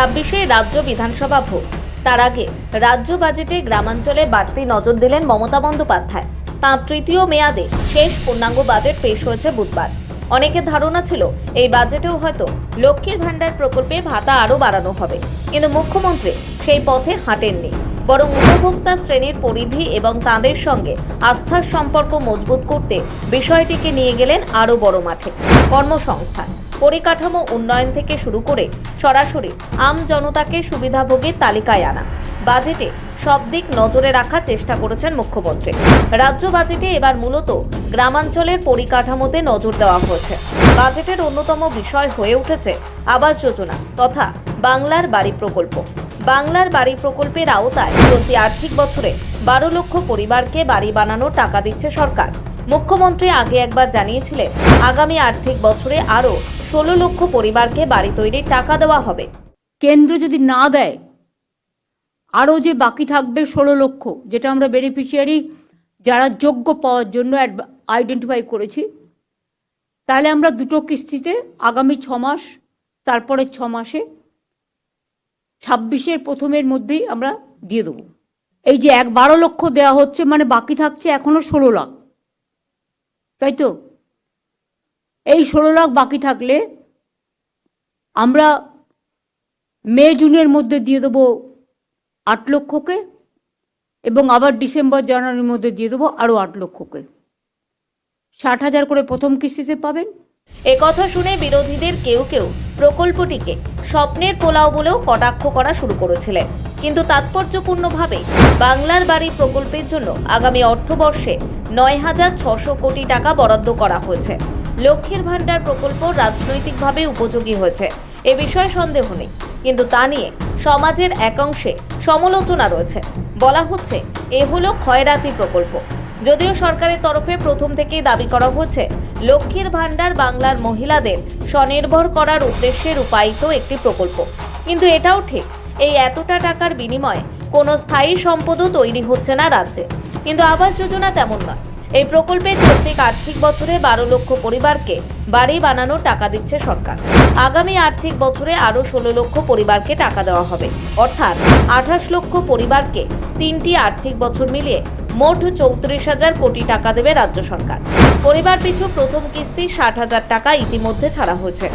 ছাব্বিশে রাজ্য বিধানসভা ভোট। তার আগে রাজ্য বাজেটে গ্রামাঞ্চলে বাড়তি নজর দিলেন মমতা বন্দ্যোপাধ্যায়। তাঁর তৃতীয় মেয়াদে শেষ পূর্ণাঙ্গ বাজেট পেশ হয়েছে বুধবার। অনেকের ধারণা ছিল এই বাজেটেও হয়তো লক্ষ্মীর ভাণ্ডার প্রকল্পে ভাতা আরও বাড়ানো হবে। কিন্তু মুখ্যমন্ত্রী সেই পথে হাঁটেননি। বরং উপভোক্তা শ্রেণির পরিধি এবং তাদের সঙ্গে আস্থার সম্পর্ক মজবুত করতে বিষয়টিকে নিয়ে গেলেন আরও বড় মাঠে কর্মসংস্থান। পরিকাঠামো উন্নয়ন থেকে শুরু করে সরাসরি আম জনতাকে সুবিধাভোগীর তালিকায় আনা। বাজেটে সব দিক নজরে রাখার চেষ্টা করেছেন মুখ্যমন্ত্রী। রাজ্য বাজেটে এবার মূলত গ্রামাঞ্চলের পরিকাঠামোতে নজর দেওয়া হয়েছে। বাজেটের অন্যতম বিষয় হয়ে উঠেছে আবাস যোজনা তথা বাংলার বাড়ি প্রকল্প। বাংলার বাড়ি প্রকল্পের আওতায় চলতি আর্থিক বছরে বারো লক্ষ পরিবারকে বাড়ি বানানোর টাকা দিচ্ছে সরকার। মুখ্যমন্ত্রী আগে একবার জানিয়েছিলেন, আগামী আর্থিক বছরে আরও ষোলো লক্ষ পরিবারকে বাড়ি তৈরির টাকা দেওয়া হবে। কেন্দ্র যদি না দেয়, আরও যে বাকি থাকবে ষোলো লক্ষ, যেটা আমরা বেনিফিশিয়ারি যারা যোগ্য পাওয়ার জন্য আইডেন্টিফাই করেছি, তাহলে আমরা দুটো কিস্তিতে আগামী ছ মাস, তারপরে ছ মাসে ছাব্বিশের প্রথমের মধ্যেই আমরা দিয়ে দেবো। এই যে এক বারো লক্ষ দেওয়া হচ্ছে মানে বাকি থাকছে এখনও ষোলো লাখ। তাই তো? এই ষোলো লাখ বাকি থাকলে আমরা মে, জুনের মধ্যে দিয়ে দেবো আট লক্ষকে এবং আবার ডিসেম্বর, জানুয়ারির মধ্যে দিয়ে দেবো আরও আট লক্ষকে। ষাট হাজার করে প্রথম কিস্তিতে পাবেন। একথা শুনে বিরোধীদের কেউ কেউ প্রকল্পটিকে স্বপ্নের পোলাও বলেও কটাক্ষ করা শুরু করেছিলেন। কিন্তু তাৎপর্যপূর্ণভাবে বাংলার বাড়ি প্রকল্পের জন্য আগামী অর্থবর্ষে নয় হাজার ছশো কোটি টাকা বরাদ্দ করা হয়েছে। লক্ষ্মীর ভাণ্ডার প্রকল্প রাজনৈতিকভাবে উপযোগী হয়েছে। এ বিষয়ে সন্দেহ নেই। কিন্তু তা নিয়ে সমাজের একাংশে সমালোচনা রয়েছে। বলা হচ্ছে, এ হলো ক্ষয়রাতি প্রকল্প। যদিও সরকারের তরফে প্রথম থেকেই দাবি করা হয়েছে, লক্ষ্মীর ভাণ্ডার বাংলার মহিলাদের স্বনির্ভর করার উদ্দেশ্যে রূপায়িত একটি প্রকল্প। কিন্তু এটাও ঠিক, এই এতটা টাকার বিনিময়ে কোনো স্থায়ী সম্পদও তৈরি হচ্ছে না রাজ্যে। কিন্তু আবাস যোজনা তেমন নয়। এই প্রকল্পে প্রত্যেক আর্থিক বছরে বারো লক্ষ পরিবারকে বাড়ি বানানোর টাকা দিচ্ছে সরকার। আগামী আর্থিক বছরে আরও ষোলো লক্ষ পরিবারকে টাকা দেওয়া হবে। অর্থাৎ আঠাশ লক্ষ পরিবারকে তিনটি আর্থিক বছর মিলিয়ে মোট চৌত্রিশ হাজার কোটি টাকা দেবে রাজ্য সরকার। পরিবার পিছু প্রথম কিস্তি ষাট হাজার টাকা ইতিমধ্যে ছাড়া হয়েছে।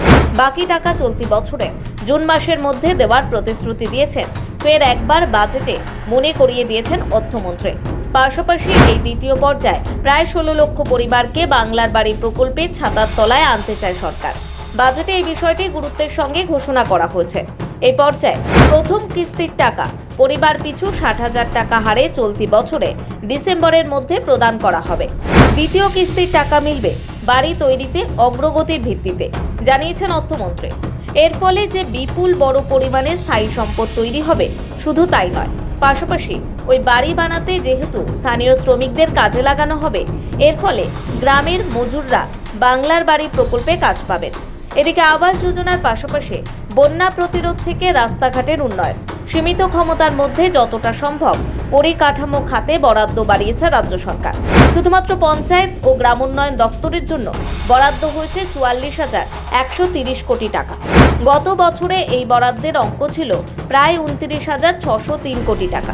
বাকি টাকা চলতি বছরে জুন মাসের মধ্যে দেওয়ার প্রতিশ্রুতি দিয়েছেন। ফের একবার বাজেটে মনে করিয়ে দিয়েছেন অর্থমন্ত্রী। পাশাপাশি এই দ্বিতীয় পর্যায়ে প্রায় ষোলো লক্ষ পরিবারকে বাংলার বাড়ি প্রকল্পে ছাতার তলায় আনতে চায় সরকার। বাজেটে এই বিষয়টি গুরুত্বের সঙ্গে ঘোষণা করা হয়েছে। এই পর্যায়ে প্রথম কিস্তির টাকা পরিবার পিছু ষাট হাজার টাকা হারে চলতি বছরে ডিসেম্বরের মধ্যে প্রদান করা হবে। দ্বিতীয় কিস্তির টাকা মিলবে বাড়ি তৈরিতে অগ্রগতির ভিত্তিতে, জানিয়েছেন অর্থমন্ত্রী। এর ফলে যে বিপুল বড় পরিমাণে স্থায়ী সম্পদ তৈরি হবে, শুধু তাই নয়, পাশাপাশি ওই বাড়ি বানাতে যেহেতু স্থানীয় শ্রমিকদের কাজে লাগানো হবে, এর ফলে গ্রামের মজুররা বাংলার বাড়ি প্রকল্পে কাজ পাবেন। এদিকে আবাস যোজনার পাশাপাশি বন্যা প্রতিরোধ থেকে রাস্তাঘাটের উন্নয়ন, সীমিত ক্ষমতার মধ্যে যতটা সম্ভব পরিকাঠামো খাতে বরাদ্দ বাড়িয়েছে রাজ্য সরকার। শুধুমাত্র পঞ্চায়েত ও গ্রামোন্নয়ন দফতরের জন্য বরাদ্দ হয়েছে চুয়াল্লিশ হাজার একশো তিরিশ কোটি টাকা। গত বছরে এই বরাদ্দের অঙ্ক ছিল প্রায় উনত্রিশ হাজার ছশো তিন কোটি টাকা।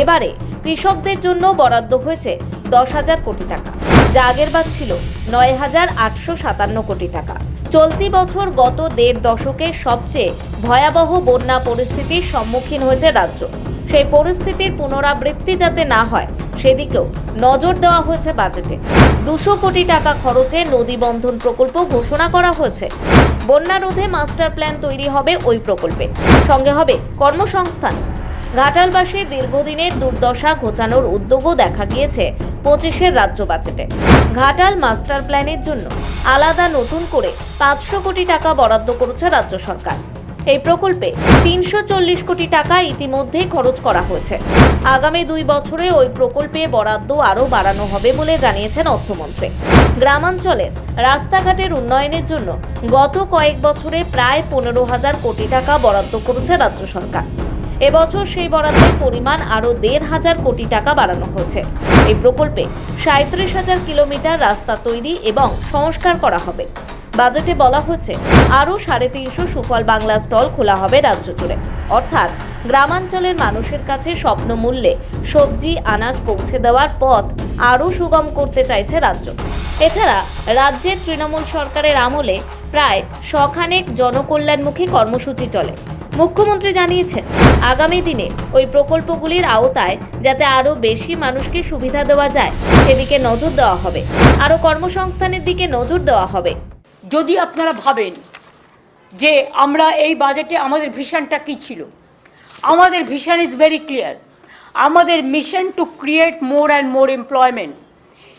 এবারে কৃষকদের জন্য বরাদ্দ হয়েছে দশ হাজার কোটি টাকা। যা আগেরবার ছিল নয় হাজার আটশো সাতান্ন কোটি টাকা। চলতি বছর গত দেড় দশকে সবচেয়ে ভয়াবহ বন্যা পরিস্থিতির সম্মুখীন হয়েছে রাজ্য। সেই পরিস্থিতির পুনরাবৃত্তি যাতে না হয়, সেদিকেও নজর দেওয়া হয়েছে বাজেটে। দুশো কোটি টাকা খরচে নদী বন্ধন প্রকল্প ঘোষণা করা হয়েছে। বন্যা রোধে মাস্টার প্ল্যান তৈরি হবে ওই প্রকল্পে। সঙ্গে হবে কর্মসংস্থান। ঘাটালবাসীর দীর্ঘদিনের দুর্দশা ঘোচানোর উদ্যোগও দেখা গিয়েছে পঁচিশের রাজ্য বাজেটে। ঘাটাল মাস্টার প্ল্যানের জন্য আলাদা নতুন করে পাঁচশো কোটি টাকা বরাদ্দ করেছে রাজ্য সরকার। এই প্রকল্পে তিনশো চল্লিশ কোটি টাকা ইতিমধ্যেই খরচ করা হয়েছে। আগামী দুই বছরে ওই প্রকল্পে বরাদ্দ আরও বাড়ানো হবে বলে জানিয়েছেন অর্থমন্ত্রী। গ্রামাঞ্চলের রাস্তাঘাটের উন্নয়নের জন্য গত কয়েক বছরে প্রায় পনেরো হাজার কোটি টাকা বরাদ্দ করেছে রাজ্য সরকার। এবছর সেই বরাদ্দের পরিমাণ আরও দেড় হাজার কোটি টাকা বাড়ানো হয়েছে। এই প্রকল্পে সাঁত্রিশ হাজার কিলোমিটার রাস্তা তৈরি এবং সংস্কার করা হবে। বাজেটে বলা হয়েছে, আরও সাড়ে তিনশো সুফল বাংলা স্টল খোলা হবে রাজ্য জুড়ে। অর্থাৎ গ্রামাঞ্চলের মানুষের কাছে স্বপ্ন মূল্যে সবজি, আনাজ পৌঁছে দেওয়ার পথ আরও সুগম করতে চাইছে রাজ্য। এছাড়া রাজ্যের তৃণমূল সরকারের আমলে প্রায় শখানেক জনকল্যাণমুখী কর্মসূচি চলে। মুখ্যমন্ত্রী জানিয়েছেন, আগামী দিনে ওই প্রকল্পগুলির আওতায় যাতে আরও বেশি মানুষকে সুবিধা দেওয়া যায়, সেদিকে নজর দেওয়া হবে। আরও কর্মসংস্থানের দিকে নজর দেওয়া হবে। যদি আপনারা ভাবেন যে আমরা এই বাজেটে আমাদের ভিশনটা কী ছিল, আমাদের ভিশন ইজ ভেরি ক্লিয়ার আমাদের mission to create more and more employment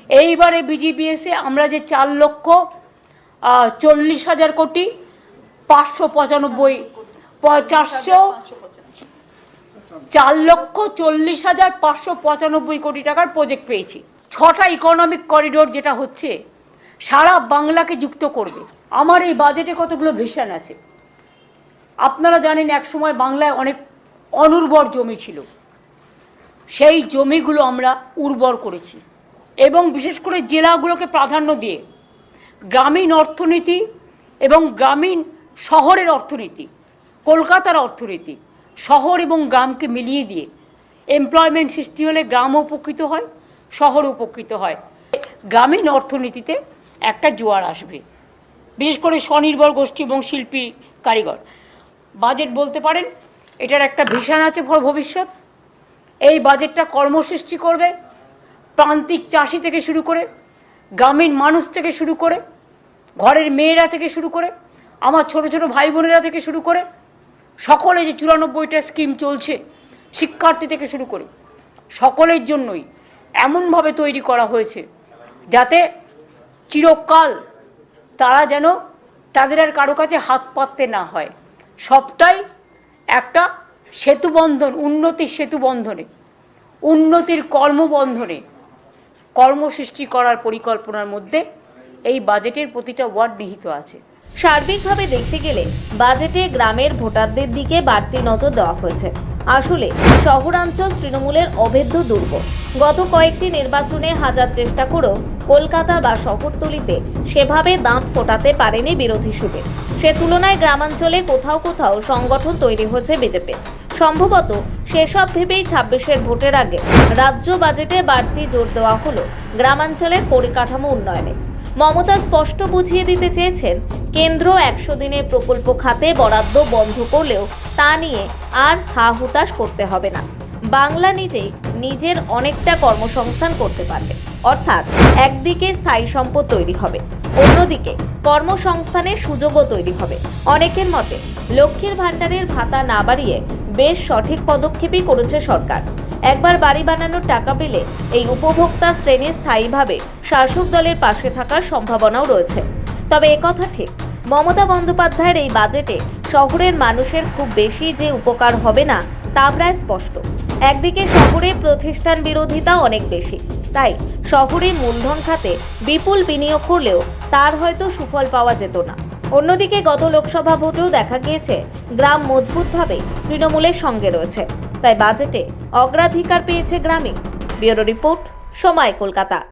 এইবারে বিজিবিএসে আমরা যে চার লক্ষ চল্লিশ হাজার কোটি পাঁচশো পঁচানব্বই চারশো চার লক্ষ চল্লিশ হাজার পাঁচশো পঁচানব্বই কোটি টাকার প্রজেক্ট পেয়েছি। ছটা ইকোনমিক করিডোর যেটা হচ্ছে, সারা বাংলাকে যুক্ত করবে। আমার এই বাজেটে কতগুলো ভিশন আছে? আপনারা জানেন এক সময় বাংলায় অনেক অনুর্বর জমি ছিল। সেই জমিগুলো আমরা উর্বর করেছি। এবং বিশেষ করে জেলাগুলোকে প্রাধান্য দিয়ে গ্রামীণ অর্থনীতি এবং গ্রামীণ শহরের অর্থনীতি কলকাতার অর্থনীতি, শহর এবং গ্রামকে মিলিয়ে দিয়ে এমপ্লয়মেন্ট সৃষ্টি হলে গ্রামও উপকৃত হয় শহর উপকৃত হয়। গ্রামীণ অর্থনীতিতে একটা জোয়ার আসবে, বিশেষ করে স্বনির্ভর গোষ্ঠী এবং শিল্পী কারিগর। বাজেট বলতে পারেন, এটার একটা ভিশন আছে ভবিষ্যৎ। এই বাজেটটা কর্মসৃষ্টি করবে, প্রান্তিক চাষি থেকে শুরু করে, গ্রামীণ মানুষ থেকে শুরু করে, ঘরের মেয়েরা থেকে শুরু করে, আমার ছোট ছোট ভাই বোনেরা থেকে শুরু করে সকলে যে চুরানব্বইটা স্কিম চলছে, শিক্ষার্থী থেকে শুরু করে। সকলের জন্যই এমনভাবে তৈরি করা হয়েছে যাতে চিরকাল তারা যেন তাদের আর কারও কাছে হাত পাততে না হয়। সবটাই একটা সেতুবন্ধন, উন্নতির সেতুবন্ধনে, উন্নতির কর্মবন্ধনে কর্মসৃষ্টি করার পরিকল্পনার মধ্যে এই বাজেটের প্রতিটা ওয়ার্ড নিহিত আছে। সার্বিকভাবে দেখতে গেলে বাজেটে গ্রামের ভোটারদের দিকে বাড়তি নজর দেওয়া হয়েছে। আসলে শহরাঞ্চল তৃণমূলের অভেদ্য দুর্গ। গত কয়েকটি নির্বাচনে হাজার চেষ্টা করেও কলকাতা বা শহরতলিতে সেভাবে দাঁত ফোটাতে পারেনি বিরোধী শিবির। সে তুলনায় গ্রামাঞ্চলে কোথাও কোথাও সংগঠন তৈরি হয়েছে বিজেপি। সম্ভবত সেসব ভেবেই ছাব্বিশের ভোটের আগে রাজ্য বাজেটে বাড়তি জোর দেওয়া হলো গ্রামাঞ্চলের পরিকাঠামো উন্নয়নে মমতা স্পষ্ট বুঝিয়ে দিতে চেয়েছেন, কেন্দ্র একশো দিনের প্রকল্প খাতে বরাদ্দ বন্ধ করলেও তা নিয়ে আর হা হুতাশ করতে হবে না। বাংলা নিজেই নিজের অনেকটা কর্মসংস্থান করতে পারবে। অর্থাৎ একদিকে স্থায়ী সম্পদ তৈরি হবে, অন্যদিকে কর্মসংস্থানের সুযোগও তৈরি হবে। অনেকের মতে, লক্ষ্মীর ভাণ্ডারের ভাতা না বাড়িয়ে বেশ সঠিক পদক্ষেপই করেছে সরকার। একবার বাড়ি বানানোর টাকা পেলে এই উপভোক্তা শ্রেণি স্থায়ীভাবে শাসক দলের পাশে থাকার সম্ভাবনাও রয়েছে। তবে একথা ঠিক, মমতা বন্দ্যোপাধ্যায়ের এই বাজেটে শহরের মানুষের খুব বেশি যে উপকার হবে না, তা প্রায় স্পষ্ট। একদিকে শহরে প্রতিষ্ঠান বিরোধিতা অনেক বেশি, তাই শহরে মূলধন খাতে বিপুল বিনিয়োগ করলেও তার হয়তো সুফল পাওয়া যেত না। অন্যদিকে গত লোকসভা ভোটেও দেখা গিয়েছে, গ্রাম মজবুতভাবে তৃণমূলের সঙ্গে রয়েছে। তাই বাজেটে অগ্রাধিকার পেয়েছে গ্রামে। ব্যুরো রিপোর্ট সময় কলকাতা।